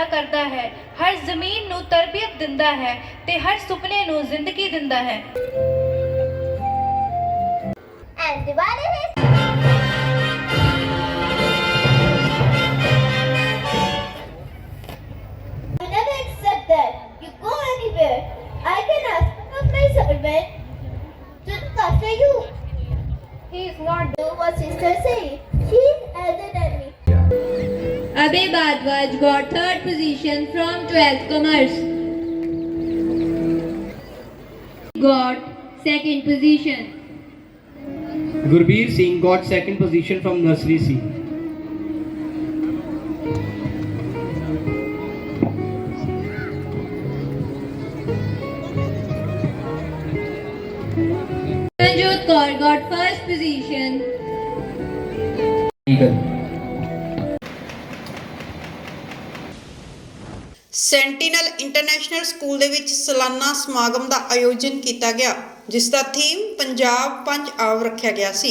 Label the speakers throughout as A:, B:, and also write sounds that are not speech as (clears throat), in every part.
A: ਕਰਦਾ ਹੈ ਹਰ ਜ਼ਮੀਨ ਨੂੰ ਤਰਬੀਅਤ ਦਿੰਦਾ ਹੈ ਤੇ ਹਰ ਸੁਪਨੇ ਨੂੰ ਜ਼ਿੰਦਗੀ ਦਿੰਦਾ ਹੈ
B: And Diwali is I never accept that. You go anywhere. I can ask of my servant to look after you. He is not do what sister say. She is elder than me.
C: Abhay Bhardwaj got third position from 12th Commerce. Got second position.
D: Gurbir Singh got second position from Nursery C.
C: Ranjot Kaur got first position.
E: Sentinel International School ਦੇ ਵਿੱਚ ਸਾਲਾਨਾ ਸਮਾਗਮ ਦਾ ਆਯੋਜਨ ਕੀਤਾ ਗਿਆ, ਜਿਸ ਦਾ theme Punjab ਪੰਜ ਆਵ ਰੱਖਿਆ ਗਿਆ ਸੀ।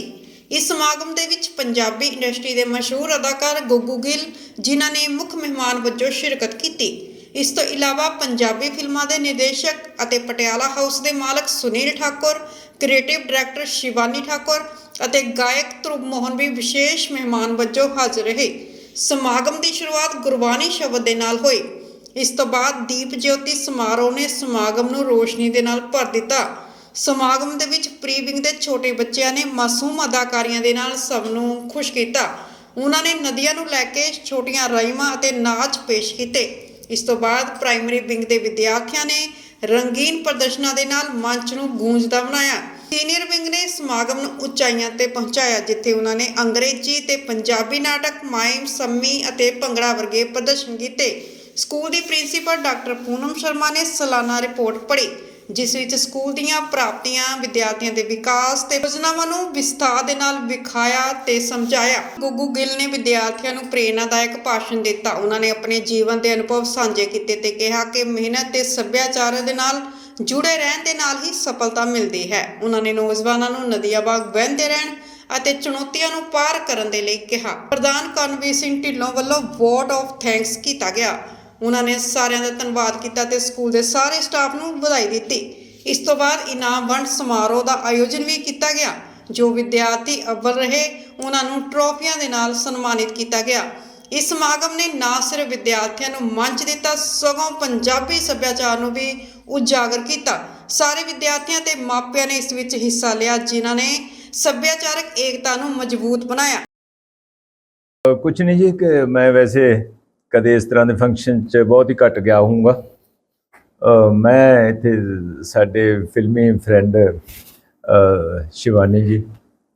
E: ਇਸ ਸਮਾਗਮ ਦੇ ਵਿੱਚ ਪੰਜਾਬੀ ਇੰਡਸਟਰੀ ਦੇ ਮਸ਼ਹੂਰ ਅਦਾਕਾਰ ਗੁੱਗੂ ਗਿੱਲ, ਜਿਨ੍ਹਾਂ ਨੇ ਮੁੱਖ ਮਹਿਮਾਨ ਵਜੋਂ ਸ਼ਿਰਕਤ ਕੀਤੀ। ਇਸ ਤੋਂ ਇਲਾਵਾ ਪੰਜਾਬੀ ਫਿਲਮਾਂ ਦੇ ਨਿਰਦੇਸ਼ਕ ਅਤੇ ਪਟਿਆਲਾ ਹਾਊਸ ਦੇ ਮਾਲਕ ਸੁਨੀਲ ਠਾਕੁਰ, ਕ੍ਰੀਏਟਿਵ ਡਾਇਰੈਕਟਰ ਸ਼ਿਵਾਨੀ ਠਾਕੁਰ ਅਤੇ ਗਾਇਕ ਧਰੁਵ ਮੋਹਨ ਵੀ ਵਿਸ਼ੇਸ਼ ਮਹਿਮਾਨ ਵਜੋਂ ਹਾਜ਼ਰ ਰਹੇ। ਸਮਾਗਮ ਦੀ ਸ਼ੁਰੂਆਤ ਗੁਰਬਾਣੀ ਸ਼ਬਦ ਦੇ ਨਾਲ ਹੋਈ। ਇਸ ਤੋਂ ਬਾਅਦ ਦੀਪ ਜਯੋਤੀ ਸਮਾਰੋਹ ਨੇ ਸਮਾਗਮ ਨੂੰ ਰੋਸ਼ਨੀ ਦੇ ਨਾਲ ਭਰ ਦਿੱਤਾ। ਸਮਾਗਮ ਦੇ ਵਿੱਚ ਪ੍ਰੀ ਵਿੰਗ ਦੇ ਛੋਟੇ ਬੱਚਿਆਂ ਨੇ ਮਾਸੂਮ ਅਦਾਕਾਰੀਆਂ ਦੇ ਨਾਲ ਸਭ ਨੂੰ ਖੁਸ਼ ਕੀਤਾ। ਉਹਨਾਂ ਨੇ ਨਦੀਆਂ ਨੂੰ ਲੈ ਕੇ ਛੋਟੀਆਂ ਰਾਈਮਾਂ ਅਤੇ ਨਾਚ ਪੇਸ਼ ਕੀਤੇ। ਇਸ ਤੋਂ ਬਾਅਦ ਪ੍ਰਾਇਮਰੀ ਵਿੰਗ ਦੇ ਵਿਦਿਆਰਥੀਆਂ ਨੇ ਰੰਗੀਨ ਪ੍ਰਦਰਸ਼ਨਾਂ ਦੇ ਨਾਲ ਮੰਚ ਨੂੰ ਗੂੰਜਦਾ ਬਣਾਇਆ। ਸੀਨੀਅਰ ਵਿੰਗ ਨੇ ਸਮਾਗਮ ਨੂੰ ਉਚਾਈਆਂ ਤੇ ਪਹੁੰਚਾਇਆ, ਜਿੱਥੇ ਉਹਨਾਂ ਨੇ ਅੰਗਰੇਜ਼ੀ ਤੇ ਪੰਜਾਬੀ ਨਾਟਕ, ਮਾਈਮ, ਸੰਮੀ ਅਤੇ ਭੰਗੜਾ ਵਰਗੇ ਪ੍ਰਦਰਸ਼ਨ ਕੀਤੇ। ਸਕੂਲ ਦੀ ਪ੍ਰਿੰਸੀਪਲ ਡਾਕਟਰ ਪੂਨਮ ਸ਼ਰਮਾ ਨੇ ਸਾਲਾਨਾ ਰਿਪੋਰਟ ਪੜ੍ਹੀ, ਜਿਸ ਵਿੱਚ ਸਕੂਲ ਦੀਆਂ ਪ੍ਰਾਪਤੀਆਂ, ਵਿਦਿਆਰਥੀਆਂ ਦੇ ਵਿਕਾਸ ਤੇ ਯੋਜਨਾਵਾਂ ਨੂੰ ਵਿਸਥਾਰ ਦੇ ਨਾਲ ਵਿਖਾਇਆ ਤੇ ਸਮਝਾਇਆ। ਗੁੱਗੂ ਗਿੱਲ ਨੇ ਵਿਦਿਆਰਥੀਆਂ ਨੂੰ ਪ੍ਰੇਰਨਾਦਾਇਕ ਭਾਸ਼ਣ ਦਿੱਤਾ। ਉਹਨਾਂ ਨੇ ਆਪਣੇ ਜੀਵਨ ਦੇ ਅਨੁਭਵ ਸਾਂਝੇ ਕੀਤੇ ਤੇ ਕਿਹਾ ਕਿ ਮਿਹਨਤ ਤੇ ਸੱਭਿਆਚਾਰ ਦੇ ਨਾਲ ਜੁੜੇ ਰਹਿਣ ਦੇ ਨਾਲ ਹੀ ਸਫਲਤਾ ਮਿਲਦੀ ਹੈ। ਉਹਨਾਂ ਨੇ ਨੌਜਵਾਨਾਂ ਨੂੰ ਨਦੀਆਂ ਬਾਗ ਵਹਿੰਦੇ ਰਹਿਣ ਅਤੇ ਚੁਣੌਤੀਆਂ ਨੂੰ ਪਾਰ ਕਰਨ ਦੇ ਲਈ ਕਿਹਾ। ਪ੍ਰਧਾਨ ਕਰਨਵੀਰ ਸਿੰਘ ਢਿੱਲੋਂ ਵੱਲੋਂ ਵੋਟ ਆਫ ਥੈਂਕਸ ਕੀਤਾ ਗਿਆ। ਉਹਨਾਂ ਨੇ ਸਾਰਿਆਂ ਦਾ ਧੰਨਵਾਦ ਕੀਤਾ ਤੇ ਸਕੂਲ ਦੇ ਸਾਰੇ ਸਟਾਫ ਨੂੰ ਵਧਾਈ ਦਿੱਤੀ। ਇਸ ਤੋਂ ਬਾਅਦ ਇਨਾਮ ਵੰਡ ਸਮਾਰੋਹ ਦਾ ਆਯੋਜਨ ਵੀ ਕੀਤਾ ਗਿਆ, ਜੋ ਵਿਦਿਆਰਥੀ ਅਵਲ ਰਹੇ, ਉਹਨਾਂ ਨੂੰ ਟਰੋਫੀਆਂ ਦੇ ਨਾਲ ਸਨਮਾਨਿਤ ਕੀਤਾ ਗਿਆ। ਇਸ ਸਮਾਗਮ ਨੇ ਨਾ ਸਿਰਫ ਵਿਦਿਆਰਥੀਆਂ ਨੂੰ ਮੰਚ ਦਿੱਤਾ, ਸਗੋਂ ਪੰਜਾਬੀ ਸੱਭਿਆਚਾਰ ਨੂੰ ਵੀ ਉਜਾਗਰ ਕੀਤਾ। ਸਾਰੇ ਵਿਦਿਆਰਥੀਆਂ ਤੇ ਮਾਪਿਆਂ ਨੇ ਇਸ ਵਿੱਚ ਹਿੱਸਾ ਲਿਆ, ਜਿਨ੍ਹਾਂ ਨੇ ਸੱਭਿਆਚਾਰਕ ਏਕਤਾ ਨੂੰ ਮਜ਼ਬੂਤ ਬਣਾਇਆ।
F: ਕੁਝ ਨਹੀਂ ਜੀ, ਕਿ ਮੈਂ ਵੈਸੇ ਕਦੇ ਇਸ ਤਰ੍ਹਾਂ ਦੇ ਫੰਕਸ਼ਨ 'ਚ ਬਹੁਤ ਹੀ ਘੱਟ ਗਿਆ ਹੋਊਗਾ। ਮੈਂ ਇੱਥੇ ਸਾਡੇ ਫਿਲਮੀ ਫਰੈਂਡ ਸ਼ਿਵਾਨੀ ਜੀ,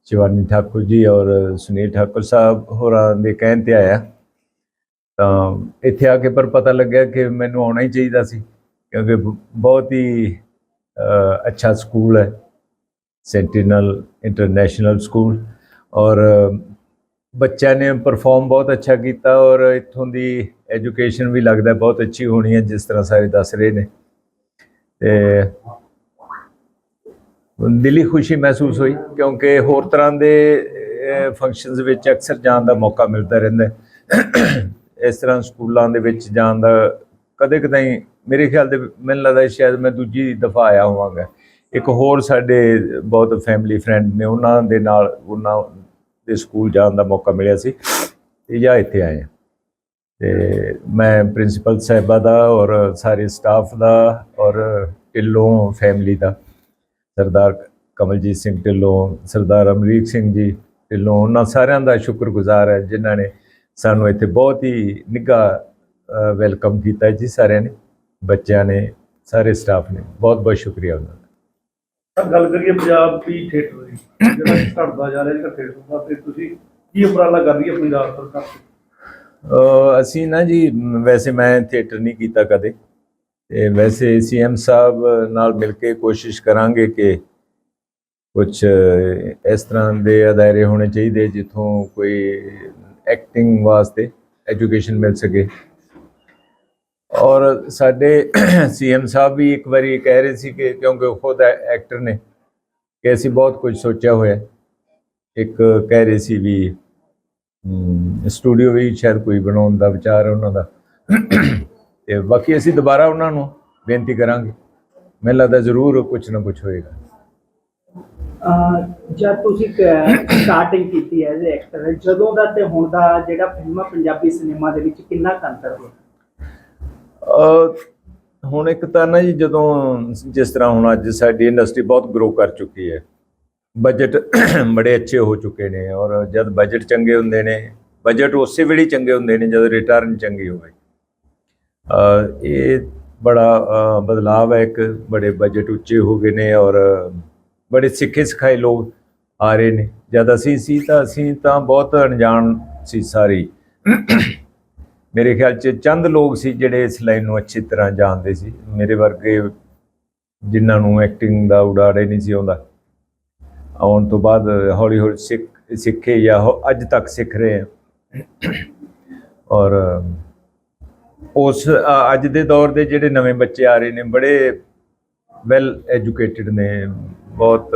F: ਸ਼ਿਵਾਨੀ ਠਾਕੁਰ ਜੀ ਔਰ ਸੁਨੀਲ ਠਾਕੁਰ ਸਾਹਿਬ ਹੋਰਾਂ ਦੇ ਕਹਿਣ ਤੇ ਆਇਆ। ਤਾਂ ਇੱਥੇ ਆ ਕੇ ਪਰ ਪਤਾ ਲੱਗਿਆ ਕਿ ਮੈਨੂੰ ਆਉਣਾ ਹੀ ਚਾਹੀਦਾ ਸੀ, ਕਿਉਂਕਿ ਬ- ਬਹੁਤ ਹੀ ਅੱਛਾ ਸਕੂਲ ਹੈ। ਸੈਂਟੀਨਲ ਇੰਟਰਨੈਸ਼ਨਲ ਸਕੂਲ ਔਰ ਬੱਚਿਆਂ ਨੇ ਪਰਫਾਰਮ ਬਹੁਤ ਅੱਛਾ ਕੀਤਾ ਔਰ ਇੱਥੋਂ ਦੀ ਐਜੂਕੇਸ਼ਨ ਵੀ ਲੱਗਦਾ ਬਹੁਤ ਅੱਛੀ ਹੋਣੀ ਹੈ, ਜਿਸ ਤਰ੍ਹਾਂ ਸਾਰੇ ਦੱਸ ਰਹੇ ਨੇ। ਤੇ ਦਿਲੀ ਖੁਸ਼ੀ ਮਹਿਸੂਸ ਹੋਈ ਕਿਉਂਕਿ ਹੋਰ ਤਰ੍ਹਾਂ ਦੇ ਫੰਕਸ਼ਨਸ ਵਿੱਚ ਅਕਸਰ ਜਾਣ ਦਾ ਮੌਕਾ ਮਿਲਦਾ ਰਹਿੰਦਾ ਇਸ ਤਰ੍ਹਾਂ ਸਕੂਲਾਂ ਦੇ ਵਿੱਚ ਜਾਣ ਦਾ ਕਦੇ ਕਦਾਈ ਮੇਰੇ ਖਿਆਲ ਦੇ ਮੈਨੂੰ ਲੱਗਦਾ ਸ਼ਾਇਦ ਮੈਂ ਦੂਜੀ ਦਫਾ ਆਇਆ ਹੋਵਾਂਗਾ। ਇੱਕ ਹੋਰ ਸਾਡੇ ਬਹੁਤ ਫੈਮਿਲੀ ਫਰੈਂਡ ਨੇ, ਉਹਨਾਂ ਦੇ ਨਾਲ, ਉਹਨਾਂ ਦੇ ਸਕੂਲ ਜਾਣ ਦਾ ਮੌਕਾ ਮਿਲਿਆ ਸੀ ਤੇ ਜਾਂ ਇੱਥੇ ਆਏ ਹਾਂ। ਤੇ ਮੈਂ ਪ੍ਰਿੰਸੀਪਲ ਸਾਹਿਬਾ ਦਾ ਔਰ ਸਾਰੇ ਸਟਾਫ ਦਾ ਔਰ ਢਿੱਲੋਂ ਫੈਮਿਲੀ ਦਾ, ਸਰਦਾਰ ਕਮਲਜੀਤ ਸਿੰਘ ਢਿੱਲੋਂ, ਸਰਦਾਰ ਅਮਰੀਕ ਸਿੰਘ ਜੀ ਢਿੱਲੋਂ, ਉਹਨਾਂ ਸਾਰਿਆਂ ਦਾ ਸ਼ੁਕਰਗੁਜ਼ਾਰ ਹੈ ਜਿਨ੍ਹਾਂ ਨੇ ਸਾਨੂੰ ਇੱਥੇ ਬਹੁਤ ਹੀ ਨਿੱਘਾ ਵੈਲਕਮ ਕੀਤਾ ਜੀ ਸਾਰਿਆਂ ਨੇ, ਬੱਚਿਆਂ ਨੇ, ਸਾਰੇ ਸਟਾਫ ਨੇ ਬਹੁਤ ਬਹੁਤ ਸ਼ੁਕਰੀਆ ਉਹਨਾਂ ਦਾ
G: ਸਰ, ਗੱਲ ਕਰੀਏ ਪੰਜਾਬੀ ਥੀਏਟਰ ਦੀ, ਜਿਹੜਾ ਘਟਦਾ ਜਾ ਰਿਹਾ ਜਿਹੜਾ ਥੀਏਟਰ ਦਾ, ਤੇ ਤੁਸੀਂ ਕੀ ਉਪਰਾਲਾ ਕਰ ਰਹੀ ਹੈ ਪੰਜਾਬ ਸਰਕਾਰ
F: ਅਸੀਂ ਨਾ ਜੀ, ਵੈਸੇ ਮੈਂ ਥੀਏਟਰ ਨਹੀਂ ਕੀਤਾ ਕਦੇ। ਤੇ ਵੈਸੇ ਸੀਐਮ ਸਾਹਿਬ ਨਾਲ ਮਿਲ ਕੇ ਕੋਸ਼ਿਸ਼ ਕਰਾਂਗੇ ਕਿ ਕੁਝ ਇਸ ਤਰ੍ਹਾਂ ਦੇ ਅਦਾਇਰੇ ਹੋਣੇ ਚਾਹੀਦੇ, ਜਿੱਥੋਂ ਕੋਈ ਐਕਟਿੰਗ ਵਾਸਤੇ ਐਜੂਕੇਸ਼ਨ ਮਿਲ ਸਕੇ। ਔਰ ਸਾਡੇ ਸੀਐਮ ਸਾਹਿਬ ਵੀ ਇੱਕ ਵਾਰੀ ਕਹਿ ਰਹੇ ਸੀ ਕਿ ਕਿਉਂਕਿ ਉਹ ਖੁਦ ਐਕਟਰ ਨੇ ਕਿ ਅਸੀਂ ਬਹੁਤ ਕੁਝ ਸੋਚਿਆ ਹੋਇਆ ਇੱਕ ਕਹਿ ਰਹੇ ਸੀ ਵੀ ਸਟੂਡੀਓ ਵੀ ਸ਼ਾਇਦ ਕੋਈ ਬਣਾਉਣ ਦਾ ਵਿਚਾਰ ਹੈ ਉਹਨਾਂ ਦਾ। ਤੇ ਬਾਕੀ ਅਸੀਂ ਦੁਬਾਰਾ ਉਹਨਾਂ ਨੂੰ ਬੇਨਤੀ ਕਰਾਂਗੇ। ਮੈਨੂੰ ਲੱਗਦਾ ਜ਼ਰੂਰ ਕੁਝ ਨਾ ਕੁਝ ਹੋਏਗਾ।
H: ਜਦ ਤੁਸੀਂ ਸਟਾਰਟਿੰਗ ਕੀਤੀ ਐਜ਼ ਐਕਟਰ ਜਦੋਂ ਦਾ ਤੇ ਹੁਣ ਦਾ ਜਿਹੜਾ ਫਿਲਮਾਂ ਪੰਜਾਬੀ ਸਿਨੇਮਾ ਦੇ ਵਿੱਚ ਕਿੰਨਾ ਕੁ ਅੰਤਰ ਹੈ
F: ਹੁਣ ਇੱਕ ਤਾਂ ਨਾ ਜੀ ਜਦੋਂ ਜਿਸ ਤਰ੍ਹਾਂ ਹੁਣ ਅੱਜ ਸਾਡੀ ਇੰਡਸਟਰੀ ਬਹੁਤ ਗਰੋ ਕਰ ਚੁੱਕੀ ਹੈ ਬਜਟ (clears throat) ਬੜੇ ਅੱਛੇ ਹੋ ਚੁੱਕੇ ਨੇ ਔਰ ਜਦ ਬਜਟ ਚੰਗੇ ਹੁੰਦੇ ਨੇ ਬਜਟ ਉਸੇ ਵੇਲੇ ਚੰਗੇ ਹੁੰਦੇ ਨੇ ਜਦ ਰਿਟਰਨ ਚੰਗੀ ਹੋਵੇ। ਇਹ ਬੜਾ, ਅਹ ਬਦਲਾਵ ਹੈ ਇੱਕ, ਬੜੇ ਬਜਟ ਉੱਚੇ ਹੋ ਗਏ ਨੇ ਔਰ ਬੜੇ ਸਿੱਖੇ ਸਿਖਾਏ ਲੋਕ ਆ ਰਹੇ ਨੇ। ਜਦ ਅਸੀਂ ਸੀ ਤਾਂ ਅਸੀਂ ਤਾਂ ਬਹੁਤ ਅਣਜਾਣ ਸੀ ਸਾਰੀ। ਮੇਰੇ ਖਿਆਲ 'ਚ ਚੰਦ ਲੋਕ ਸੀ ਜਿਹੜੇ ਇਸ ਲਾਈਨ ਨੂੰ ਅੱਛੀ ਤਰ੍ਹਾਂ ਜਾਣਦੇ ਸੀ। ਮੇਰੇ ਵਰਗੇ ਜਿਨ੍ਹਾਂ ਨੂੰ ਐਕਟਿੰਗ ਦਾ ਉਡਾੜੇ ਨਹੀਂ ਸੀ ਆਉਂਦਾ। ਆਉਣ ਤੋਂ ਬਾਅਦ ਹੌਲੀ ਹੌਲੀ ਸਿੱਖ, ਸਿੱਖੇ ਜਾਂ ਹੋ- ਅੱਜ ਤੱਕ ਸਿੱਖ ਰਹੇ ਆ ਔਰ ਉਸ ਅੱਜ ਦੇ ਦੌਰ ਦੇ ਜਿਹੜੇ ਨਵੇਂ ਬੱਚੇ ਆ ਰਹੇ ਨੇ, ਬੜੇ ਵੈਲ ਐਜੂਕੇਟਿਡ ਨੇ, ਬਹੁਤ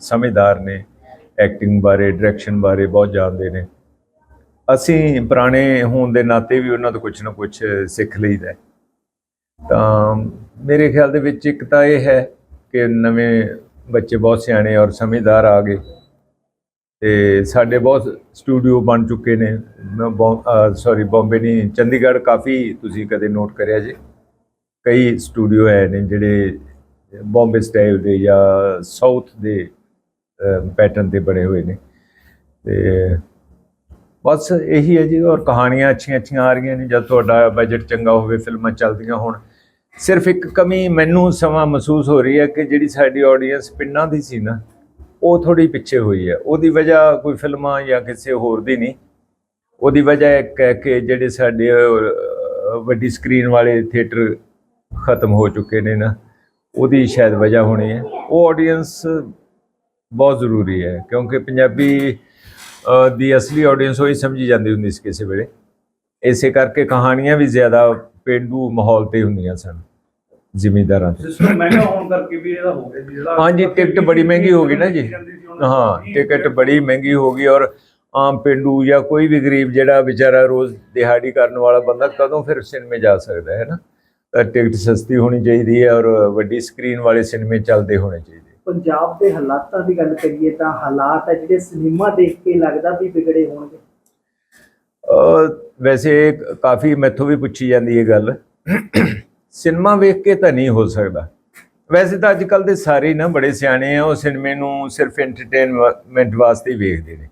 F: ਸਮਝਦਾਰ ਨੇ। ਐਕਟਿੰਗ ਬਾਰੇ ਡਾਇਰੈਕਸ਼ਨ ਬਾਰੇ ਬਹੁਤ ਜਾਣਦੇ ਨੇ। ਅਸੀਂ ਪੁਰਾਣੇ ਹੋਣ ਦੇ ਨਾਤੇ ਵੀ ਉਹਨਾਂ ਤੋਂ ਕੁਝ ਨਾ ਕੁਝ ਸਿੱਖ ਲਈਦਾ ਤਾਂ ਮੇਰੇ ਖਿਆਲ ਦੇ ਵਿੱਚ ਇੱਕ ਤਾਂ ਇਹ ਹੈ ਕਿ ਨਵੇਂ ਬੱਚੇ ਬਹੁਤ ਸਿਆਣੇ ਔਰ ਸਮਝਦਾਰ ਆ ਗਏ ਤੇ ਸਾਡੇ ਬਹੁਤ ਸਟੂਡੀਓ ਬਣ ਚੁੱਕੇ ਨੇ। ਸੌਰੀ ਬੰਬੇ ਨਹੀਂ, ਚੰਡੀਗੜ੍ਹ ਕਾਫੀ ਤੁਸੀਂ ਕਦੇ ਨੋਟ ਕਰਿਆ ਜੇ। ਕਈ ਸਟੂਡੀਓ ਹੈ ਨੇ ਜਿਹੜੇ ਬੰਬੇ ਸਟਾਈਲ ਦੇ ਜਾਂ ਸਾਊਥ ਦੇ ਪੈਟਰਨ ਤੇ ਬਣੇ ਹੋਏ ਨੇ। ਤੇ ਬਸ ਇਹੀ ਹੈ ਜੀ, ਔਰ ਕਹਾਣੀਆਂ ਅੱਛੀਆਂ ਅੱਛੀਆਂ ਆ ਰਹੀਆਂ ਨੇ, ਜਦ ਤੁਹਾਡਾ ਬਜਟ ਚੰਗਾ ਹੋਵੇ, ਫਿਲਮਾਂ ਚੱਲਦੀਆਂ ਹੋਣ। ਸਿਰਫ ਇੱਕ ਕਮੀ ਮੈਨੂੰ ਸਮਾਂ ਮਹਿਸੂਸ ਹੋ ਰਹੀ ਹੈ ਕਿ ਜਿਹੜੀ ਸਾਡੀ ਆਡੀਅנס ਪਿੰਡਾਂ ਦੀ ਸੀ ਨਾ, ਉਹ ਥੋੜੀ ਪਿੱਛੇ ਹੋਈ ਹੈ। ਉਹਦੀ ਵਜ੍ਹਾ ਕੋਈ ਫਿਲਮਾਂ ਜਾਂ ਕਿਸੇ ਹੋਰ ਦੀ ਨਹੀਂ। ਉਹਦੀ ਵਜ੍ਹਾ ਇੱਕ ਹੈ ਕਿ ਜਿਹੜੇ ਸਾਡੇ ਵੱਡੀ ਸਕਰੀਨ ਵਾਲੇ ਥੀਏਟਰ ਖਤਮ ਹੋ ਚੁੱਕੇ ਨੇ ਨਾ, ਉਹਦੀ ਸ਼ਾਇਦ ਵਜ੍ਹਾ ਹੋਣੀ ਹੈ। ਉਹ ਆਡੀਅנס ਬਹੁਤ ਜ਼ਰੂਰੀ ਹੈ, ਕਿਉਂਕਿ ਪੰਜਾਬੀ ਦੀ ਅਸਲੀ ਆਡੀਅנס ਉਹ ਹੀ ਸਮਝੀ ਜਾਂਦੀ ਹੁੰਦੀ ਸੀ ਕਿਸੇ ਵੇਲੇ। ਇਸੇ ਕਰਕੇ ਕਹਾਣੀਆਂ ਵੀ ਜ਼ਿਆਦਾ ਪਿੰਡੂ ਮਾਹੌਲ ਤੇ ਹੁੰਦੀਆਂ ਸਨ ਜ਼ਿਮੀਂਦਾਰਾਂ ਤੇ।
G: ਸਿਸਟਮ ਮਹਿੰਗਾ ਹੋਣ ਕਰਕੇ ਵੀ ਇਹਦਾ ਹੋ ਗਿਆ ਜੀ ਜਿਹੜਾ
F: ਹਾਂਜੀ ਟਿਕਟ ਬੜੀ ਮਹਿੰਗੀ ਹੋ ਗਈ ਨਾ ਜੀ। ਹਾਂ ਟਿਕਟ ਬੜੀ ਮਹਿੰਗੀ ਹੋ ਗਈ ਔਰ ਆਮ ਪਿੰਡੂ ਜਾਂ ਕੋਈ ਵੀ ਗਰੀਬ ਜਿਹੜਾ ਵਿਚਾਰਾ ਰੋਜ਼ ਦਿਹਾੜੀ ਕਰਨ ਵਾਲਾ ਬੰਦਾ ਕਦੋਂ ਫਿਰ ਸਿਨੇਮੇ ਜਾ ਸਕਦਾ ਹੈ ਨਾ? ਤਾਂ ਟਿਕਟ ਸਸਤੀ ਹੋਣੀ ਚਾਹੀਦੀ ਹੈ ਔਰ ਵੱਡੀ ਸਕਰੀਨ ਵਾਲੇ ਸਿਨੇਮੇ ਚੱਲਦੇ ਹੋਣੇ ਚਾਹੀਦੇ।
H: ਪੰਜਾਬ ਦੇ ਹਾਲਾਤਾਂ ਦੀ ਗੱਲ ਕਰੀਏ ਤਾਂ ਹਾਲਾਤ ਹੈ ਜਿਹੜੇ ਸਿਨੇਮਾ ਦੇਖ ਕੇ ਲੱਗਦਾ ਵੀ ਵਿਗੜੇ ਹੋਣਗੇ।
F: ਵੈਸੇ ਕਾਫੀ ਮੈਥੋਂ ਵੀ ਪੁੱਛੀ ਜਾਂਦੀ ਹੈ ਗੱਲ। ਸਿਨੇਮਾ ਵੇਖ ਕੇ ਤਾਂ ਨਹੀਂ ਹੋ ਸਕਦਾ। ਵੈਸੇ ਤਾਂ ਅੱਜ ਕੱਲ ਦੇ ਸਾਰੇ ਨਾ ਬੜੇ ਸਿਆਣੇ ਆ, ਉਹ ਸਿਨੇਮੇ ਨੂੰ ਸਿਰਫ ਐਂਟਰਟੇਨਮੈਂਟ ਵਾਸਤੇ ਵੇਖਦੇ ਨੇ।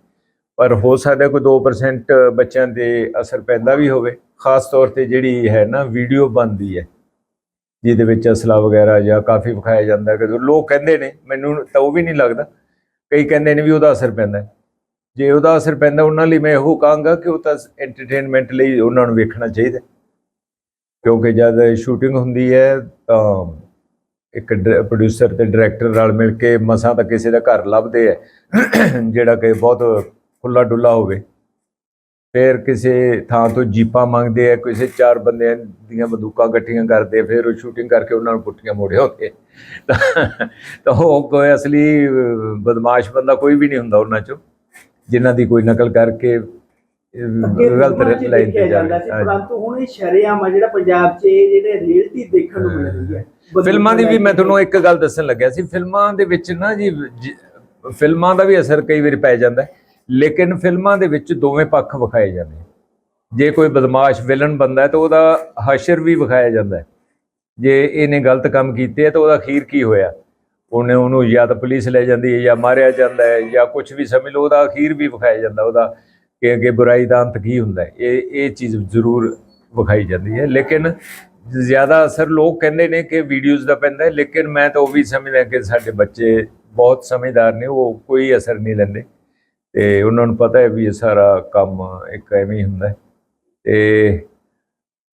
F: ਪਰ ਹੋ ਸਕਦਾ ਕੋਈ 2% ਬੱਚਿਆਂ ਤੇ ਅਸਰ ਪੈਂਦਾ ਵੀ ਹੋਵੇ। ਖਾਸ ਤੌਰ ਤੇ ਜਿਹੜੀ ਹੈ ਨਾ ਵੀਡੀਓ ਬਣਦੀ ਹੈ। ਜਿਹਦੇ ਵਿੱਚ ਅਸਲਾ ਵਗੈਰਾ ਜਾਂ ਕਾਫੀ ਵਿਖਾਇਆ ਜਾਂਦਾ ਕਿ ਲੋਕ ਕਹਿੰਦੇ ਨੇ, ਮੈਨੂੰ ਤਾਂ ਉਹ ਵੀ ਨਹੀਂ ਲੱਗਦਾ। ਕਈ ਕਹਿੰਦੇ ਨੇ ਵੀ ਉਹਦਾ ਅਸਰ ਪੈਂਦਾ ਜੇ ਉਹਦਾ ਅਸਰ ਪੈਂਦਾ, ਉਹਨਾਂ ਲਈ ਮੈਂ ਇਹੋ ਕਹਾਂਗਾ ਕਿ ਉਹ ਤਾਂ ਐਂਟਰਟੇਨਮੈਂਟ ਲਈ ਉਹਨਾਂ ਨੂੰ ਵੇਖਣਾ ਚਾਹੀਦਾ ਕਿਉਂਕਿ ਜਦ ਸ਼ੂਟਿੰਗ ਹੁੰਦੀ ਹੈ, ਤਾਂ ਇੱਕ ਪ੍ਰੋਡਿਊਸਰ ਤੇ ਡਾਇਰੈਕਟਰ ਨਾਲ ਮਿਲ ਕੇ ਮਸਾਂ ਤਾਂ ਕਿਸੇ ਦਾ ਘਰ ਲੱਭਦੇ ਆ ਜਿਹੜਾ ਕਿ ਬਹੁਤ ਖੁੱਲਾ ਡੁੱਲਾ ਹੋਵੇ। ਫਿਰ ਕਿਸੇ ਥਾਂ ਤੋਂ ਜੀਪਾਂ ਮੰਗਦੇ ਆ ਕਿਸੇ ਚਾਰ ਬੰਦਿਆਂ ਦੀਆਂ ਬੰਦੂਕਾਂ ਇਕੱਠੀਆਂ ਕਰਦੇ ਫਿਰ ਉਹ ਸ਼ੂਟਿੰਗ ਕਰਕੇ ਉਹਨਾਂ ਨੂੰ ਪੁੱਠੀਆਂ ਮੋੜਿਆ ਹੁੰਦੇ ਤਾਂ ਤਾਂ ਉਹ ਕੋਈ ਅਸਲੀ ਬਦਮਾਸ਼ ਬੰਦਾ ਕੋਈ ਵੀ ਨਹੀਂ ਹੁੰਦਾ ਉਹਨਾਂ ਚੋਂ ਜਿਨ੍ਹਾਂ ਦੀ ਕੋਈ ਨਕਲ ਕਰਕੇ ਗਲਤ ਲਾਈਨ ਤੇ
H: ਜਾਂਦਾ ਸੀ ਪਰੰਤੂ ਹੁਣ ਇਹ ਸ਼ਰੇਆਮ ਆ ਜਿਹੜਾ ਪੰਜਾਬ 'ਚ ਇਹ ਜਿਹੜੇ ਰਿਐਲਿਟੀ ਦੇਖਣ ਨੂੰ ਮਿਲ ਰਹੀ ਹੈ।
F: ਫਿਲਮਾਂ ਦੀ ਵੀ ਮੈਂ ਤੁਹਾਨੂੰ ਇੱਕ ਗੱਲ ਦੱਸਣ ਲੱਗਿਆ ਸੀ ਫਿਲਮਾਂ ਦੇ ਵਿੱਚ ਨਾ ਜੀ ਜ- ਫਿਲਮਾਂ ਦਾ ਵੀ ਅਸਰ ਕਈ ਵਾਰੀ ਪੈ ਜਾਂਦਾ ਹੈ, ਲੇਕਿਨ ਫਿਲਮਾਂ ਦੇ ਵਿੱਚ ਦੋਵੇਂ ਪੱਖ ਵਿਖਾਏ ਜਾਂਦੇ ਜੇ ਕੋਈ ਬਦਮਾਸ਼ ਵਿਲਨ ਬੰਦਾ ਹੈ ਤਾਂ ਉਹਦਾ ਹਸ਼ਰ ਵੀ ਵਿਖਾਇਆ ਜਾਂਦਾ ਹੈ। ਜੇ ਇਹਨੇ ਗਲਤ ਕੰਮ ਕੀਤੇ ਤਾਂ ਉਹਦਾ ਅਖੀਰ ਕੀ ਹੋਇਆ? ਉਹਨੇ ਉਹਨੂੰ ਜਾਂ ਤਾਂ ਪੁਲਿਸ ਲੈ ਜਾਂਦੀ ਹੈ ਜਾਂ ਮਾਰਿਆ ਜਾਂਦਾ ਹੈ ਜਾਂ ਕੁਝ ਵੀ ਸਮਝ ਲਓ, ਉਹਦਾ ਅਖੀਰ ਵੀ ਵਿਖਾਇਆ ਜਾਂਦਾ ਉਹਦਾ ਕਿ ਅੱਗੇ ਬੁਰਾਈ ਦਾ ਅੰਤ ਕੀ ਹੁੰਦਾ ਇਹ ਇਹ ਚੀਜ਼ ਜ਼ਰੂਰ ਵਿਖਾਈ ਜਾਂਦੀ ਹੈ। ਲੇਕਿਨ ਜ਼ਿਆਦਾ ਅਸਰ ਲੋਕ ਕਹਿੰਦੇ ਨੇ ਕਿ ਵੀਡੀਓਜ਼ ਦਾ ਪੈਂਦਾ ਹੈ। ਲੇਕਿਨ ਮੈਂ ਤਾਂ ਉਹ ਵੀ ਸਮਝਦਾ ਕਿ ਸਾਡੇ ਬੱਚੇ ਬਹੁਤ ਸਮਝਦਾਰ ਨੇ, ਉਹ ਕੋਈ ਅਸਰ ਨਹੀਂ ਲੈਂਦੇ। ਤੇ ਉਹਨਾਂ ਨੂੰ ਪਤਾ ਹੈ ਵੀ ਇਹ ਸਾਰਾ ਕੰਮ ਇੱਕ ਐਵੇਂ ਹੀ ਹੁੰਦਾ ਹੈ। ਤੇ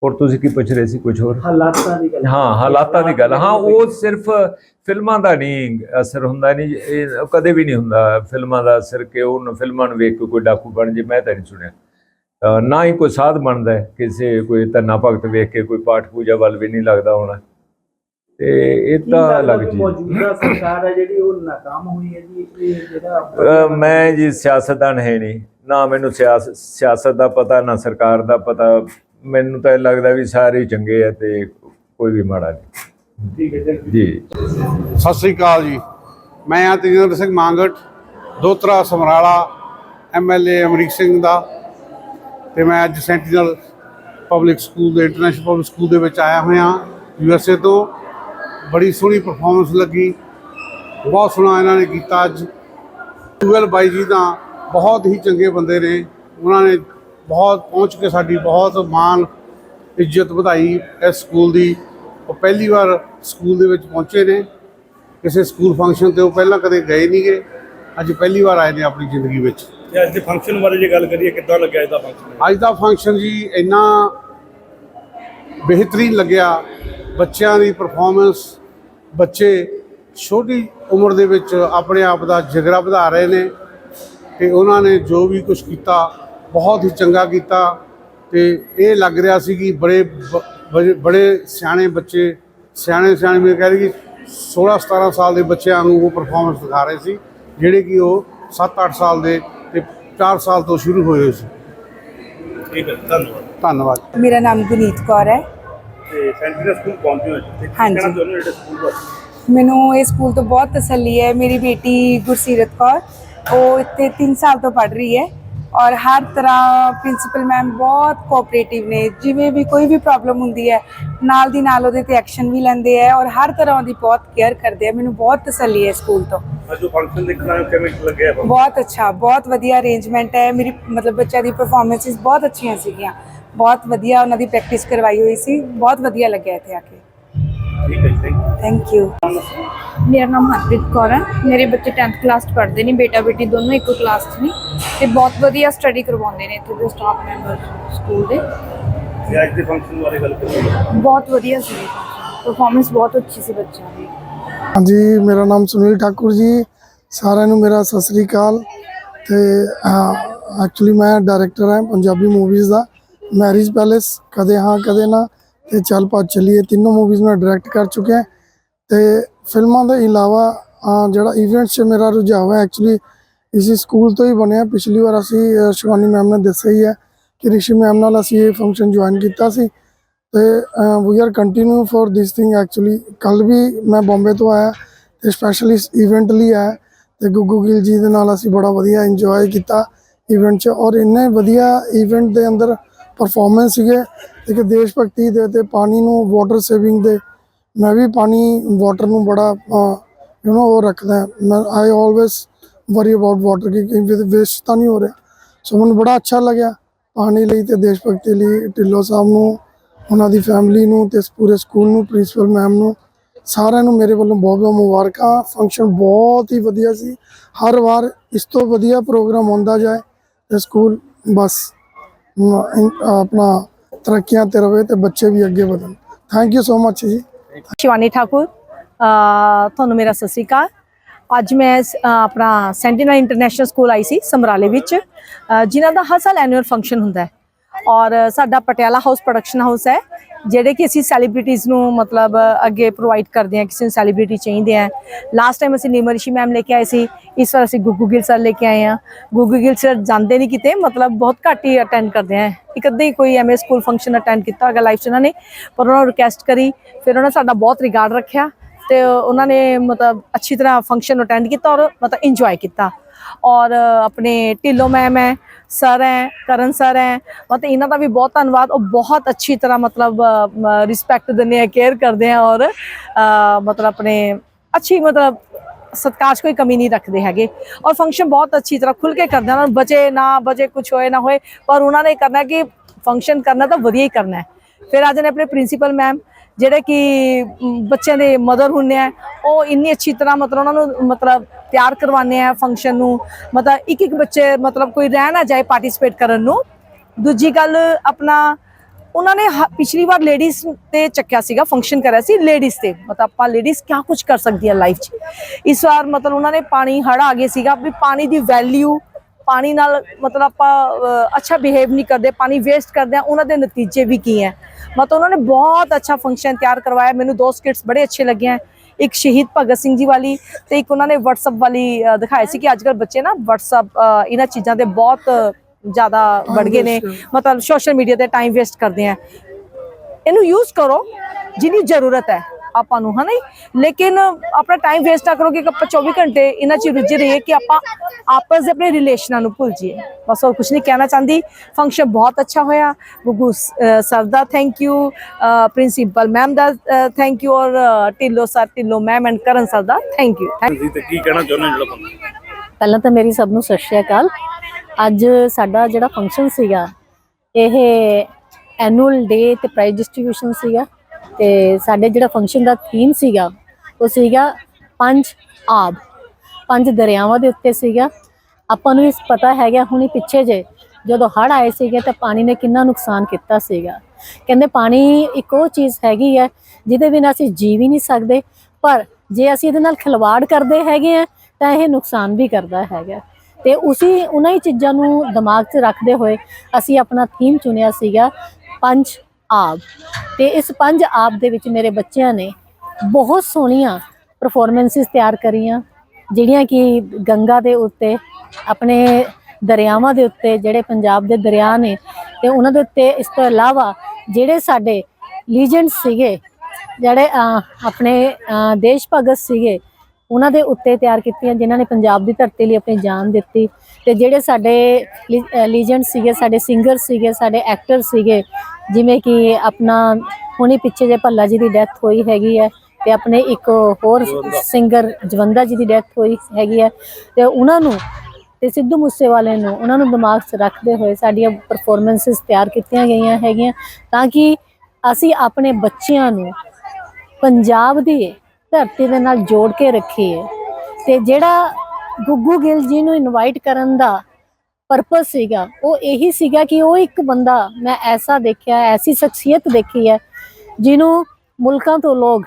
F: ਹੋਰ ਤੁਸੀਂ ਕੀ ਪੁੱਛ ਰਹੇ ਸੀ ਕੁਝ ਹੋਰ?
H: ਹਾਲਾਤਾਂ ਦੀ ਗੱਲ।
F: ਹਾਂ ਹਾਲਾਤਾਂ ਦੀ ਗੱਲ। ਹਾਂ ਉਹ ਸਿਰਫ ਫਿਲਮਾਂ ਦਾ ਨਹੀਂ ਅਸਰ ਹੁੰਦਾ ਨਹੀਂ ਇਹ ਕਦੇ ਵੀ ਨਹੀਂ ਹੁੰਦਾ। ਫਿਲਮਾਂ ਦਾ ਅਸਰ ਕਿ ਉਹ ਫਿਲਮਾਂ ਨੂੰ ਵੇਖ ਕੇ ਕੋਈ ਡਾਕੂ ਬਣ ਜੇ ਮੈਂ ਤਾਂ ਨਹੀਂ ਸੁਣਿਆ। ਨਾ ਹੀ ਕੋਈ ਸਾਧ ਬਣਦਾ ਕਿਸੇ ਕੋਈ ਧੰਨਾ ਭਗਤ ਵੇਖ ਕੇ ਕੋਈ ਪਾਠ ਪੂਜਾ ਵੱਲ ਵੀ ਨਹੀਂ ਲੱਗਦਾ ਹੋਣਾ। ਤੇ ਇਹ ਤਾਂ ਲੱਗ ਜੀ।
H: ਮੌਜੂਦਾ ਸਰਕਾਰ ਹੈ ਜਿਹੜੀ ਉਹ ਨਾਕਾਮ ਹੋਈ ਹੈ ਜੀ? ਇਹ ਜਿਹੜਾ
F: ਅਹ ਮੈਂ ਜੀ ਸਿਆਸਤਦਾਨ ਹੈ ਨਹੀਂ। ਨਾ ਮੈਨੂੰ ਸਿਆਸ ਸਿਆਸਤ ਦਾ ਪਤਾ ਨਾ ਸਰਕਾਰ ਦਾ ਪਤਾ। ਮੈਨੂੰ ਤਾਂ ਇਹ ਲੱਗਦਾ ਵੀ ਸਾਰੇ ਚੰਗੇ ਆ ਤੇ ਕੋਈ ਵੀ ਮਾੜਾ ਨਹੀਂ।
G: ਠੀਕ ਹੈ
F: ਜੀ।
I: ਸਤਿ ਸ੍ਰੀ ਅਕਾਲ ਜੀ। ਮੈਂ ਆ ਤੇਜਿੰਦਰ ਸਿੰਘ ਮਾਂਗਟ ਦੋਤਰਾ ਸਮਰਾਲਾ ਐਮਐਲਏ ਅਮਰੀਕ ਸਿੰਘ ਦਾ। ਤੇ ਮੈਂ ਅੱਜ ਸੈਂਟੀਨਲ ਪਬਲਿਕ ਸਕੂਲ ਦੇ ਇੰਟਰਨੈਸ਼ਨਲ ਪਬਲਿਕ ਸਕੂਲ ਦੇ ਵਿੱਚ ਆਇਆ ਹੋਇਆ ਯੂਐਸਏ ਤੋਂ। ਬੜੀ ਸੋਹਣੀ ਪਰਫਾਰਮੈਂਸ ਲੱਗੀ। ਬਹੁਤ ਸੋਹਣਾ ਇਹਨਾਂ ਨੇ ਕੀਤਾ ਅੱਜ। ਟੂਵੈਲ ਬਾਈ ਜੀ ਤਾਂ ਬਹੁਤ ਹੀ ਚੰਗੇ ਬੰਦੇ ਨੇ। ਉਹਨਾਂ ਨੇ ਬਹੁਤ ਪਹੁੰਚ ਕੇ ਸਾਡੀ ਬਹੁਤ ਮਾਣ ਇੱਜ਼ਤ ਵਧਾਈ ਇਸ ਸਕੂਲ ਦੀ। ਉਹ ਪਹਿਲੀ ਵਾਰ ਸਕੂਲ ਦੇ ਵਿੱਚ ਪਹੁੰਚੇ ਨੇ। ਕਿਸੇ ਸਕੂਲ ਫੰਕਸ਼ਨ ਤੇ ਉਹ ਪਹਿਲਾਂ ਕਦੇ ਗਏ ਨਹੀਂ ਗਏ ਅੱਜ ਪਹਿਲੀ ਵਾਰ ਆਏ ਨੇ ਆਪਣੀ ਜ਼ਿੰਦਗੀ ਵਿੱਚ।
G: ਤੇ ਅੱਜ ਦੇ ਫੰਕਸ਼ਨ ਬਾਰੇ ਜੇ ਗੱਲ ਕਰੀਏ ਕਿੱਦਾਂ ਲੱਗਿਆ ਇਹਦਾ ਫੰਕਸ਼ਨ
I: ਅੱਜ ਦਾ ਫੰਕਸ਼ਨ ਜੀ ਇੰਨਾ ਬਿਹਤਰੀਨ ਲੱਗਿਆ। ਬੱਚਿਆਂ ਦੀ ਪਰਫਾਰਮੈਂਸ ਬੱਚੇ ਛੋਟੀ ਉਮਰ ਦੇ ਵਿੱਚ ਆਪਣੇ ਆਪ ਦਾ ਜਿਗਰਾ ਵਧਾ ਰਹੇ ਨੇ ਤੇ ਉਹਨਾਂ ਨੇ ਜੋ ਵੀ ਕੁਝ ਕੀਤਾ ਬਹੁਤ ਹੀ ਚੰਗਾ ਕੀਤਾ ਤੇ ਇਹ ਲੱਗ ਰਿਹਾ ਸੀ ਕਿ ਬੜੇ ਬ- ਬੜੇ- ਸਿਆਣੇ ਬੱਚੇ ਸਿਆਣੇ ਸਿਆਣੇ ਮੇਰੇ ਕਹਿ ਰਹੀ ਕਿ 16 17 ਸਾਲ ਦੇ ਬੱਚਿਆਂ ਨੂੰ ਉਹ ਪਰਫਾਰਮੈਂਸ ਦਿਖਾ ਰਹੇ ਸੀ ਜਿਹੜੇ ਕਿ ਉਹ 7 8 ਸਾਲ ਦੇ ਤੇ 4 ਸਾਲ ਤੋਂ ਸ਼ੁਰੂ ਹੋਏ ਹੋਏ ਸੀ।
G: ਠੀਕ ਹੈ ਧੰਨਵਾਦ।
I: ਧੰਨਵਾਦ।
J: ਮੇਰਾ ਨਾਮ ਗੁਨੀਤ ਕੌਰ ਹੈ।
G: ਤੇ ਸੈਂਟੀਨਲ ਸਕੂਲ ਪਹੁੰਚੇ ਹੋ ਜੀ
J: ਹਾਂਜੀ।
G: ਕਹਿਣਾ ਚਾਹੁੰਦੇ ਹੋ ਜਿਹੜੇ ਸਕੂਲ ਬਾਰੇ
J: ਮੈਨੂੰ ਇਸ ਸਕੂਲ ਤੋਂ ਬਹੁਤ ਤਸੱਲੀ ਹੈ। ਮੇਰੀ ਬੇਟੀ ਗੁਰਸੀਰਤ ਕੌਰ ਉਹ ਇੱਥੇ 3 ਸਾਲ ਤੋਂ ਪੜ੍ਹ ਰਹੀ ਹੈ ਔਰ ਹਰ ਤਰ੍ਹਾਂ ਪ੍ਰਿੰਸੀਪਲ ਮੈਮ ਬਹੁਤ ਕੋਆਪਰੇਟਿਵ ਨੇ। ਜਿਵੇਂ ਵੀ ਕੋਈ ਵੀ ਪ੍ਰੋਬਲਮ ਹੁੰਦੀ ਹੈ ਨਾਲ ਦੀ ਨਾਲ ਉਹਦੇ ਤੇ ਐਕਸ਼ਨ ਵੀ ਲੈਂਦੇ ਹੈ ਔਰ ਹਰ ਤਰ੍ਹਾਂ ਦੀ ਬਹੁਤ ਕੇਅਰ ਕਰਦੇ ਆ। ਮੈਨੂੰ ਬਹੁਤ ਤਸੱਲੀ ਹੈ ਸਕੂਲ ਤੋਂ।
G: ਅੱਜ ਜੋ ਫੰਕਸ਼ਨ ਦੇਖਣਾ ਹੈ ਕਿਵੇਂ ਲੱਗਿਆ?
J: ਬਹੁਤ ਅੱਛਾ ਬਹੁਤ ਵਧੀਆ ਅਰੇਂਜਮੈਂਟ ਹੈ। ਮੇਰੀ ਮਤਲਬ ਬੱਚਿਆਂ ਦੀ ਪਰਫਾਰਮੈਂਸਿਸ ਬਹੁਤ ਅੱਛੀਆਂ ਸੀਗੀਆਂ। ਬਹੁਤ ਵਧੀਆ ਉਹਨਾਂ ਦੀ ਪ੍ਰੈਕਟਿਸ ਕਰਵਾਈ ਹੋਈ ਸੀ। ਬਹੁਤ ਵਧੀਆ ਲੱਗਿਆ ਇੱਥੇ ਆ ਕੇ।
G: ਠੀਕ ਹੈ ਥੈਂਕ
J: ਥੈਂਕ ਯੂ
K: ਮੇਰਾ ਨਾਮ ਹਰਪ੍ਰੀਤ ਕੌਰ ਹੈ। ਮੇਰੇ ਬੱਚੇ 10th ਕਲਾਸ 'ਚ ਪੜ੍ਹਦੇ ਨੇ ਬੇਟਾ ਬੇਟੀ ਦੋਨੋਂ ਇੱਕੋ ਕਲਾਸ 'ਚ ਨੇ ਤੇ ਬਹੁਤ ਵਧੀਆ ਸਟੱਡੀ ਕਰਵਾਉਂਦੇ ਨੇ ਇੱਥੇ ਦੇ ਸਟਾਫ ਮੈਂਬਰ ਸਕੂਲ ਦੇ।
G: ਤੇ ਅੱਜ ਦੇ ਫੰਕਸ਼ਨ ਬਾਰੇ ਗੱਲ ਕਰੀਏ
K: ਬਹੁਤ ਵਧੀਆ ਸੀ। ਪਰਫਾਰਮੈਂਸ ਬਹੁਤ ਅੱਛੀ ਸੀ ਬੱਚਿਆਂ ਦੀ।
L: ਹਾਂਜੀ ਮੇਰਾ ਨਾਮ ਸੁਨੀਲ ਠਾਕੁਰ ਜੀ। ਸਾਰਿਆਂ ਨੂੰ ਮੇਰਾ ਸਤਿ ਸ੍ਰੀ ਅਕਾਲ। ਤੇ ਐਕਚੁਅਲੀ ਮੈਂ ਡਾਇਰੈਕਟਰ ਹਾਂ ਪੰਜਾਬੀ ਮੂਵੀਜ਼ ਦਾ। ਮੈਰਿਜ ਪੈਲੇਸ ਕਦੇ ਹਾਂ, ਕਦੇ ਨਾ। ਤੇ ਚੱਲ ਪਾ ਚੱਲੀਏ। ਤਿੰਨੋਂ ਮੂਵੀਜ਼ ਮੈਂ ਡਾਇਰੈਕਟ ਕਰ ਚੁੱਕਿਆ। ਤੇ ਫਿਲਮਾਂ ਦੇ ਇਲਾਵਾ ਜਿਹੜਾ ਇਵੈਂਟਸ 'ਚ ਮੇਰਾ ਰੁਝਾਨ ਹੈ ਐਕਚੁਅਲੀ ਇਸੇ ਸਕੂਲ ਤੋਂ ਹੀ ਬਣਿਆ। ਪਿਛਲੀ ਵਾਰ ਅਸੀਂ ਸ਼ਿਵਾਨੀ ਮੈਮ ਨੇ ਦੱਸਿਆ ਹੀ ਹੈ ਕਿ ਰਿਸ਼ੀ ਮੈਮ ਨਾਲ ਅਸੀਂ ਇਹ ਫੰਕਸ਼ਨ ਜੁਆਇਨ ਕੀਤਾ ਸੀ। ਤੇ we are continue for this thing actually ਕੱਲ ਵੀ ਮੈਂ ਬੰਬੇ ਤੋਂ ਆਇਆ ਤੇ ਸਪੈਸ਼ਲੀ ਇਸ ਇਵੈਂਟ ਲਈ ਆਇਆ। ਤੇ ਗੁੱਗੂ ਗਿੱਲ ਜੀ ਦੇ ਨਾਲ ਅਸੀਂ ਬੜਾ ਵਧੀਆ ਇੰਜੋਏ ਕੀਤਾ ਇਵੈਂਟ 'ਚ। ਔਰ ਇੰਨੇ ਵਧੀਆ ਇਵੈਂਟ ਦੇ ਅੰਦਰ ਪਰਫਾਰਮੈਂਸ ਸੀਗੇ। ਇੱਕ ਦੇਸ਼ ਭਗਤੀ ਦੇ ਤੇ ਪਾਣੀ ਨੂੰ ਵਾਟਰ ਸੇਵਿੰਗ ਦੇ। ਮੈਂ ਵੀ ਪਾਣੀ ਵਾਟਰ ਨੂੰ ਬੜਾ ਯੂ نو ਉਹ ਰੱਖਦਾ ਮੈਂ I always worry about water ਕਿ ਵੇਸਟ ਤਾਂ ਨਹੀਂ ਹੋ ਰਿਹਾ। ਸੋ ਮੈਨੂੰ ਬੜਾ ਅੱਛਾ ਲੱਗਿਆ ਪਾਣੀ ਲਈ ਤੇ ਦੇਸ਼ ਭਗਤੀ ਲਈ, ਢਿੱਲੋਂ ਸਾਹਿਬ ਨੂੰ, ਉਹਨਾਂ ਦੀ ਫੈਮਿਲੀ ਨੂੰ ਤੇ ਪੂਰੇ ਸਕੂਲ ਨੂੰ ਪ੍ਰਿੰਸੀਪਲ ਮੈਮ ਨੂੰ। ਸਾਰਿਆਂ ਨੂੰ ਮੇਰੇ ਵੱਲੋਂ ਬਹੁਤ ਬਹੁਤ ਮੁਬਾਰਕਾਂ। ਫੰਕਸ਼ਨ ਬਹੁਤ ਹੀ ਵਧੀਆ ਸੀ। ਹਰ ਵਾਰ ਇਸ ਤੋਂ ਵਧੀਆ ਪ੍ਰੋਗਰਾਮ ਹੁੰਦਾ ਜਾਏ ਤੇ ਸਕੂਲ ਬਸ। ਆਪਣਾ ਤਰੱਕੀਆਂ ਤੇ ਰਵੇ ਤੇ ਬੱਚੇ ਵੀ ਅੱਗੇ ਵਧਣ। ਥੈਂਕ ਯੂ ਸੋ ਮੱਚ ਜੀ।
K: ਸ਼ਿਵਾਨੀ ਠਾਕੁਰ ਤੁਹਾਨੂੰ ਮੇਰਾ ਸਤਿ ਸ੍ਰੀ ਅਕਾਲ। ਅੱਜ ਮੈਂ ਆਪਣਾ ਸੈਂਟੀਨਲ ਇੰਟਰਨੈਸ਼ਨਲ ਸਕੂਲ ਆਈ ਸੀ, ਸਮਰਾਲੇ ਵਿੱਚ, ਅਹ, ਜਿਨ੍ਹਾਂ ਦਾ ਹਰ ਸਾਲ ਐਨੂਅਲ ਫੰਕਸ਼ਨ ਹੁੰਦਾ ਹੈ। ਔਰ ਸਾਡਾ ਪਟਿਆਲਾ ਹਾਊਸ ਪ੍ਰੋਡਕਸ਼ਨ ਹਾਊਸ ਹੈ। ਜਿਹੜੇ ਕਿ ਅਸੀਂ ਸੈਲੀਬ੍ਰਿਟੀਜ਼ ਨੂੰ ਮਤਲਬ ਅੱਗੇ ਪ੍ਰੋਵਾਈਡ ਕਰਦੇ ਹਾਂ, ਕਿਸੇ ਨੂੰ ਸੈਲੀਬ੍ਰਿਟੀ ਚਾਹੀਦੇ ਆ। ਲਾਸਟ ਟਾਈਮ ਅਸੀਂ ਨੀਮਾ ਰਿਸ਼ੀ ਮੈਮ ਲੈ ਕੇ ਆਏ ਸੀ, ਇਸ ਵਾਰ ਅਸੀਂ ਗੁੱਗੂ ਗਿੱਲ ਸਰ ਲੈ ਕੇ ਆਏ ਆ ਗੁੱਗੂ ਗਿੱਲ ਸਰ ਜਾਂਦੇ ਨਹੀਂ ਕਿਤੇ, ਮਤਲਬ ਬਹੁਤ ਘੱਟ ਹੀ ਅਟੈਂਡ ਕਰਦੇ ਆ। ਇੱਕ ਅੱਧੇ ਹੀ ਕੋਈ ਐਮਏ ਸਕੂਲ ਫੰਕਸ਼ਨ ਅਟੈਂਡ ਕੀਤਾ ਹੋਗਾ ਲਾਈਫ 'ਚ ਉਹਨਾਂ ਨੇ, ਪਰ ਉਹਨਾਂ ਨੂੰ ਰਿਕੁਐਸਟ ਕਰੀ, ਫਿਰ ਉਹਨਾਂ ਨੇ ਸਾਡਾ ਬਹੁਤ ਰਿਗਾਰਡ ਰੱਖਿਆ। ਤੇ ਉਹਨਾਂ ਨੇ ਮਤਲਬ ਅੱਛੀ ਤਰ੍ਹਾਂ ਫੰਕਸ਼ਨ ਅਟੈਂਡ ਕੀਤਾ ਔਰ ਮਤਲਬ ਇੰਜੋਏ ਕੀਤਾ। ਔਰ ਆਪਣੇ ਢਿੱਲੋਂ ਮੈਮ ਹੈ ਸਰ ਹੈ, ਕਰਨ ਸਰ ਹੈ, ਮਤਲਬ ਇਹਨਾਂ ਦਾ ਵੀ ਬਹੁਤ ਧੰਨਵਾਦ। ਉਹ ਬਹੁਤ ਅੱਛੀ ਤਰ੍ਹਾਂ ਮਤਲਬ ਰਿਸਪੈਕਟ ਦਿੰਦੇ ਆ ਕੇਅਰ ਕਰਦੇ ਆ ਔਰ ਮਤਲਬ ਆਪਣੇ ਅੱਛੀ ਮਤਲਬ ਸਤਿਕਾਰ 'ਚ ਕੋਈ ਕਮੀ ਨਹੀਂ ਰੱਖਦੇ ਹੈਗੇ। ਔਰ ਫੰਕਸ਼ਨ ਬਹੁਤ ਅੱਛੀ ਤਰ੍ਹਾਂ ਖੁੱਲ ਕੇ ਕਰਦੇ ਆ ਉਹਨਾਂ ਨੂੰ ਬਚੇ, ਨਾ ਬਚੇ ਕੁਝ ਹੋਏ, ਨਾ ਹੋਏ, ਪਰ ਉਹਨਾਂ ਨੇ ਕਰਨਾ ਕਿ ਫੰਕਸ਼ਨ ਕਰਨਾ ਤਾਂ ਵਧੀਆ ਹੀ ਕਰਨਾ ਹੈ। ਫਿਰ ਅੱਜ ਨੇ ਆਪਣੇ ਪ੍ਰਿੰਸੀਪਲ ਮੈਮ ਜਿਹੜੇ ਕਿ ਬੱਚਿਆਂ ਦੇ ਮਦਰ ਹੁੰਨੇ ਆ, ਉਹ ਇੰਨੀ ਅੱਛੀ ਤਰ੍ਹਾਂ ਮਤਲਬ ਉਹਨਾਂ ਨੂੰ ਮਤਲਬ ਤਿਆਰ ਕਰਵਾਉਂਦੇ ਆ ਫੰਕਸ਼ਨ ਨੂੰ। ਮਤਲਬ ਇੱਕ ਇੱਕ ਬੱਚੇ ਮਤਲਬ ਕੋਈ ਰਹਿ ਨਾ ਜਾਏ ਪਾਰਟਿਸਿਪੇਟ ਕਰਨ ਨੂੰ। ਦੂਜੀ ਗੱਲ ਆਪਣਾ, ਉਹਨਾਂ ਨੇ ਹ- ਪਿਛਲੀ ਵਾਰ ਲੇਡੀਜ਼ ਤੇ ਚੱਕਿਆ ਸੀਗਾ ਫੰਕਸ਼ਨ ਕਰਿਆ ਸੀ ਲੇਡੀਜ਼ ਤੇ। ਮਤਲਬ ਆਪਾਂ ਲੇਡੀਜ਼ ਕਿਆ ਕੁਝ ਕਰ ਸਕਦੀਆਂ ਲਾਈਫ 'ਚ। ਇਸ ਵਾਰ ਮਤਲਬ ਉਹਨਾਂ ਨੇ ਪਾਣੀ ਹੜ ਆ ਗਿਆ ਸੀਗਾ, ਵੀ ਪਾਣੀ ਦੀ ਵੈਲਿਊ ਪਾਣੀ ਨਾਲ ਮਤਲਬ ਆਪਾਂ ਅੱਛਾ ਬਿਹੇਵ ਨਹੀਂ ਕਰਦੇ ਪਾਣੀ ਵੇਸਟ ਕਰਦੇ ਆ ਉਹਨਾਂ ਦੇ ਨਤੀਜੇ ਵੀ ਕੀ ਹੈ? ਮਤਲਬ ਉਹਨਾਂ ਨੇ ਬਹੁਤ ਅੱਛਾ ਫੰਕਸ਼ਨ ਤਿਆਰ ਕਰਵਾਇਆ ਮੈਨੂੰ ਦੋ ਸਕਿਟਸ ਬੜੇ ਅੱਛੇ ਲੱਗੇ ਹੈ ਇੱਕ ਸ਼ਹੀਦ ਭਗਤ ਸਿੰਘ ਜੀ ਵਾਲੀ ਤੇ ਇੱਕ ਉਹਨਾਂ ਨੇ WhatsApp ਵਾਲੀ ਦਿਖਾਈ ਸੀ ਕਿ ਅੱਜਕੱਲ ਬੱਚੇ ਨਾ WhatsApp ਇਹਨਾਂ ਚੀਜ਼ਾਂ ਦੇ ਬਹੁਤ
M: ਜ਼ਿਆਦਾ ਵੜ ਗਏ ਨੇ। ਮਤਲਬ ਸੋਸ਼ਲ ਮੀਡੀਆ ਤੇ ਟਾਈਮ ਵੇਸਟ ਕਰਦੇ ਆ। ਇਹਨੂੰ ਯੂਜ਼ ਕਰੋ ਜਿੰਨੀ ਜ਼ਰੂਰਤ ਹੈ। ਆਪਾਂ ਨੂੰ ਹਨਾ। ਲੇਕਿਨ ਆਪਣਾ ਟਾਈਮ ਵੇਸਟ ਨਾ ਕਰੋ ਕਿ ਆਪਾਂ 24 ਘੰਟੇ ਇਹਨਾਂ ਚ ਰੁੱਝੇ ਰਹੀਏ ਕਿ ਆਪਾਂ ਆਪਸ ਦੇ ਆਪਣੇ ਰਿਲੇਸ਼ਨਾਂ ਨੂੰ ਭੁੱਲ ਜਾਈਏ। ਬਸ ਹੋਰ ਕੁਝ ਨਹੀਂ ਕਹਿਣਾ ਚਾਹੁੰਦੀ। ਫੰਕਸ਼ਨ ਬਹੁਤ ਅੱਛਾ ਹੋਇਆ। ਗੁੱਗੂ ਸਰ ਦਾ ਥੈਂਕ ਯੂ ਪ੍ਰਿੰਸੀਪਲ ਮੈਮ ਦਾ ਥੈਂਕ ਯੂ ਔਰ Dhillon sir Dhillon ma'am and Karan sir the thank you
G: ਜੀ ਤੇ ਕੀ ਕਹਿਣਾ ਚਾਹੁੰਦੇ ਹੋ ਜਿਹੜਾ
M: ਪਹਿਲਾਂ ਤਾਂ ਮੇਰੀ ਸਭ ਨੂੰ ਸਤਿ ਸ਼੍ਰੀ ਅਕਾਲ। ਅੱਜ ਸਾਡਾ ਜਿਹੜਾ ਫੰਕਸ਼ਨ ਸੀਗਾ ਇਹ ਐਨੂਅਲ ਡੇ ਤੇ ਪ੍ਰਾਈਜ਼ ਡਿਸਟ੍ਰੀਬਿਊਸ਼ਨ ਸੀਗਾ। ਤੇ ਸਾਡੇ ਜਿਹੜਾ ਫੰਕਸ਼ਨ ਦਾ ਥੀਮ ਸੀਗਾ, ਉਹ ਸੀਗਾ ਪੰਜ ਆਬ ਪੰਜ ਦਰਿਆਵਾਂ ਦੇ ਉੱਤੇ ਸੀਗਾ। ਆਪਾਂ ਨੂੰ ਇਸ ਪਤਾ ਹੈਗਾ ਹੁਣੀ ਪਿੱਛੇ ਜੇ, ਜਦੋਂ ਹੜ੍ਹ ਆਏ ਸੀਗੇ ਤਾਂ ਪਾਣੀ ਨੇ ਕਿੰਨਾ ਨੁਕਸਾਨ ਕੀਤਾ ਸੀਗਾ। ਕਹਿੰਦੇ ਪਾਣੀ ਇੱਕ ਉਹ ਚੀਜ਼ ਹੈਗੀ ਹੈ ਜਿਹਦੇ ਬਿਨਾਂ ਅਸੀਂ ਜੀ ਵੀ ਨਹੀਂ ਸਕਦੇ, ਪਰ ਜੇ ਅਸੀਂ ਇਹਦੇ ਨਾਲ ਖਿਲਵਾੜ ਕਰਦੇ ਹੈਗੇ ਆ, ਤਾਂ ਇਹ ਨੁਕਸਾਨ ਵੀ ਕਰਦਾ ਹੈਗਾ। ਤੇ ਉਸੇ, ਉਹਨਾਂ ਹੀ ਚੀਜ਼ਾਂ ਨੂੰ ਦਿਮਾਗ 'ਚ ਰੱਖਦੇ ਹੋਏ ਅਸੀਂ ਆਪਣਾ ਥੀਮ ਚੁਣਿਆ ਸੀਗਾ, ਪੰਜ ਆਬ। ਤੇ ਇਸ ਪੰਜ ਆਬ ਦੇ ਵਿੱਚ ਮੇਰੇ ਬੱਚਿਆਂ ਨੇ ਬਹੁਤ ਸੋਹਣੀਆਂ ਪਰਫਾਰਮੈਂਸਿਸ ਤਿਆਰ ਕਰੀਆਂ, ਜਿਹੜੀਆਂ ਕਿ ਗੰਗਾ ਦੇ ਉੱਤੇ, ਆਪਣੇ ਦਰਿਆਵਾਂ ਦੇ ਉੱਤੇ, ਜਿਹੜੇ ਪੰਜਾਬ ਦੇ ਦਰਿਆ ਨੇ, ਤੇ ਉਹਨਾਂ ਦੇ ਉੱਤੇ ਇਸ ਤੋਂ ਇਲਾਵਾ ਜਿਹੜੇ ਸਾਡੇ ਲੀਜੈਂਡ ਸੀਗੇ, ਜਿਹੜੇ ਆਪਣੇ ਦੇਸ਼ ਭਗਤ ਸੀਗੇ, ਉਹਨਾਂ ਦੇ ਉੱਤੇ ਤਿਆਰ ਕੀਤੀਆਂ, ਜਿਨ੍ਹਾਂ ਨੇ ਪੰਜਾਬ ਦੀ ਧਰਤੀ ਲਈ ਆਪਣੀ ਜਾਨ ਦਿੱਤੀ। ਤੇ ਜਿਹੜੇ ਸਾਡੇ ਲੀਜੈਂਡ ਸੀਗੇ, ਸਾਡੇ ਸਿੰਗਰ ਸੀਗੇ, ਸਾਡੇ ਐਕਟਰ ਸੀਗੇ ਜਿਵੇਂ ਕਿ ਆਪਣਾ ਹੁਣੀ ਪਿੱਛੇ ਜੇ ਭੱਲਾ ਜੀ ਦੀ ਡੈਥ ਹੋਈ ਹੈਗੀ ਹੈ ਤੇ ਆਪਣੇ ਇੱਕ ਹੋਰ ਸਿੰਗਰ ਜਵੰਦਾ ਜੀ ਦੀ ਡੈਥ ਹੋਈ ਹੈਗੀ ਹੈ ਤੇ ਉਹਨਾਂ ਨੂੰ ਤੇ ਸਿੱਧੂ ਮੂਸੇਵਾਲੇ ਨੂੰ ਉਹਨਾਂ ਨੂੰ ਦਿਮਾਗ 'ਚ ਰੱਖਦੇ ਹੋਏ ਸਾਡੀਆਂ ਪਰਫਾਰਮੈਂਸਿਸ ਤਿਆਰ ਕੀਤੀਆਂ ਗਈਆਂ ਹੈਗੀਆਂ ਤਾਂ ਕਿ ਅਸੀਂ ਆਪਣੇ ਬੱਚਿਆਂ ਨੂੰ ਪੰਜਾਬ ਦੀ ਧਰਤੀ ਦੇ ਨਾਲ ਜੋੜ ਕੇ ਰੱਖੀਏ ਤੇ ਜਿਹੜਾ ਗੁੱਗੂ ਗਿੱਲ ਜੀ ਨੂੰ ਇਨਵਾਈਟ ਕਰਨ ਦਾ ਪਰਪਸ ਸੀਗਾ, ਉਹ ਇਹੀ ਸੀਗਾ ਕਿ ਉਹ ਇੱਕ ਬੰਦਾ ਮੈਂ ਐਸਾ ਦੇਖਿਆ, ਐਸੀ ਸ਼ਖਸੀਅਤ ਦੇਖੀ ਹੈ, ਜਿਹਨੂੰ ਮੁਲਕਾਂ ਤੋਂ ਲੋਕ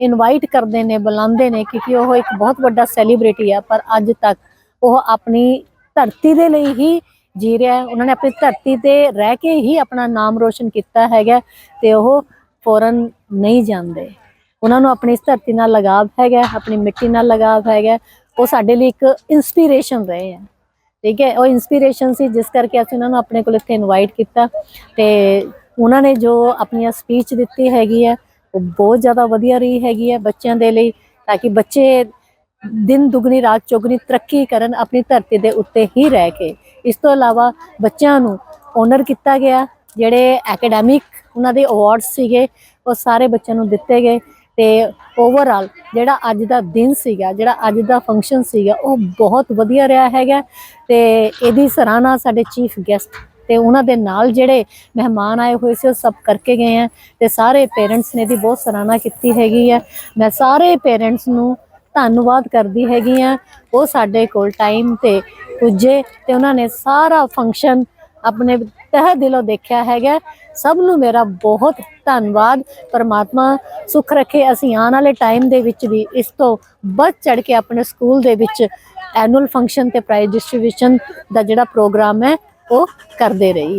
M: ਇਨਵਾਈਟ ਕਰਦੇ ਨੇ, ਬੁਲਾਉਂਦੇ ਨੇ ਕਿਉਂਕਿ ਉਹ ਇੱਕ ਬਹੁਤ ਵੱਡਾ ਸੈਲੀਬ੍ਰਿਟੀ ਆ, ਪਰ ਅੱਜ ਤੱਕ ਉਹ ਆਪਣੀ ਧਰਤੀ ਦੇ ਲਈ ਹੀ ਜੀ ਰਿਹਾ ਉਹਨਾਂ ਨੇ ਆਪਣੀ ਧਰਤੀ ਤੇ ਰਹਿ ਕੇ ਹੀ ਆਪਣਾ ਨਾਮ ਰੋਸ਼ਨ ਕੀਤਾ ਹੈਗਾ ਤੇ ਉਹ ਫੋਰਨ ਨਹੀਂ ਜਾਂਦੇ। ਉਹਨਾਂ ਨੂੰ ਆਪਣੀ ਇਸ ਧਰਤੀ ਨਾਲ ਲਗਾਵ ਹੈਗਾ, ਆਪਣੀ ਮਿੱਟੀ ਨਾਲ ਲਗਾਵ ਹੈਗਾ, ਉਹ ਸਾਡੇ ਲਈ ਇੱਕ ਇਨਸਪੀਰੇਸ਼ਨ ਰਹੇ ਆ। ਠੀਕ ਹੈ, ਉਹ ਇਨਸਪੀਰੇਸ਼ਨ ਸੀ, ਜਿਸ ਕਰਕੇ ਅਸੀਂ ਉਹਨਾਂ ਨੂੰ ਆਪਣੇ ਕੋਲ ਇੱਥੇ ਇਨਵਾਈਟ ਕੀਤਾ ਤੇ ਉਹਨਾਂ ਨੇ ਜੋ ਆਪਣੀਆਂ ਸਪੀਚ ਦਿੱਤੀ ਹੈਗੀ ਹੈ, ਉਹ ਬਹੁਤ ਜ਼ਿਆਦਾ ਵਧੀਆ ਰਹੀ ਹੈਗੀ ਹੈ ਬੱਚਿਆਂ ਦੇ ਲਈ, ਤਾਂ ਕਿ ਬੱਚੇ ਦਿਨ ਦੁਗਣੀ, ਰਾਤ ਚੌਗਣੀ ਤਰੱਕੀ ਕਰਨ, ਆਪਣੀ ਧਰਤੀ ਦੇ ਉੱਤੇ ਹੀ ਰਹਿ ਕੇ। ਇਸ ਤੋਂ ਇਲਾਵਾ ਬੱਚਿਆਂ ਨੂੰ ਓਨਰ ਕੀਤਾ ਗਿਆ, ਜਿਹੜੇ ਐਕੈਡੈਮਿਕ ਉਹਨਾਂ ਦੇ ਅਵਾਰਡਸ ਸੀਗੇ, ਉਹ ਸਾਰੇ ਬੱਚਿਆਂ ਨੂੰ ਦਿੱਤੇ ਗਏ। ਤੇ ਓਵਰਆਲ ਜਿਹੜਾ ਅੱਜ ਦਾ ਦਿਨ ਸੀਗਾ, ਜਿਹੜਾ ਅੱਜ ਦਾ ਫੰਕਸ਼ਨ ਸੀਗਾ, ਉਹ ਬਹੁਤ ਵਧੀਆ ਰਿਹਾ ਹੈਗਾ ਤੇ ਇਹਦੀ ਸਰਾਹਨਾ ਸਾਡੇ ਚੀਫ ਗੈਸਟ ਤੇ ਉਹਨਾਂ ਦੇ ਨਾਲ ਜਿਹੜੇ ਮਹਿਮਾਨ ਆਏ ਹੋਏ ਸੀ, ਉਹ ਸਭ ਕਰਕੇ ਗਏ ਆ ਤੇ ਸਾਰੇ ਪੇਰੈਂਟਸ ਨੇ ਇਹਦੀ ਬਹੁਤ ਸਰਾਹਨਾ ਕੀਤੀ ਹੈਗੀ ਹੈ ਮੈਂ ਸਾਰੇ ਪੇਰੈਂਟਸ ਨੂੰ ਧੰਨਵਾਦ ਕਰਦੀ ਹੈਗੀ ਆ। ਉਹ ਸਾਡੇ ਕੋਲ ਟਾਈਮ ਤੇ ਪੁੱਜੇ ਤੇ ਉਹਨਾਂ ਨੇ ਸਾਰਾ ਫੰਕਸ਼ਨ ਆਪਣੇ ਤਹਿ ਦਿਲੋਂ ਦੇਖਿਆ ਹੈਗਾ। ਸਭ ਨੂੰ ਮੇਰਾ ਬਹੁਤ ਧੰਨਵਾਦ। ਪਰਮਾਤਮਾ ਸੁਖ ਰੱਖੇ। ਅਸੀਂ ਆਉਣ ਵਾਲੇ ਟਾਈਮ ਦੇ ਵਿੱਚ ਵੀ ਇਸ ਤੋਂ ਵੱਧ ਚੜ ਕੇ ਆਪਣੇ ਸਕੂਲ ਦੇ ਵਿੱਚ ਐਨੂਅਲ ਫੰਕਸ਼ਨ ਤੇ ਪ੍ਰਾਈਜ਼ ਡਿਸਟ੍ਰੀਬਿਊਸ਼ਨ ਦਾ ਜਿਹੜਾ ਪ੍ਰੋਗਰਾਮ ਹੈ, ਉਹ ਕਰਦੇ ਰਹੀਏ।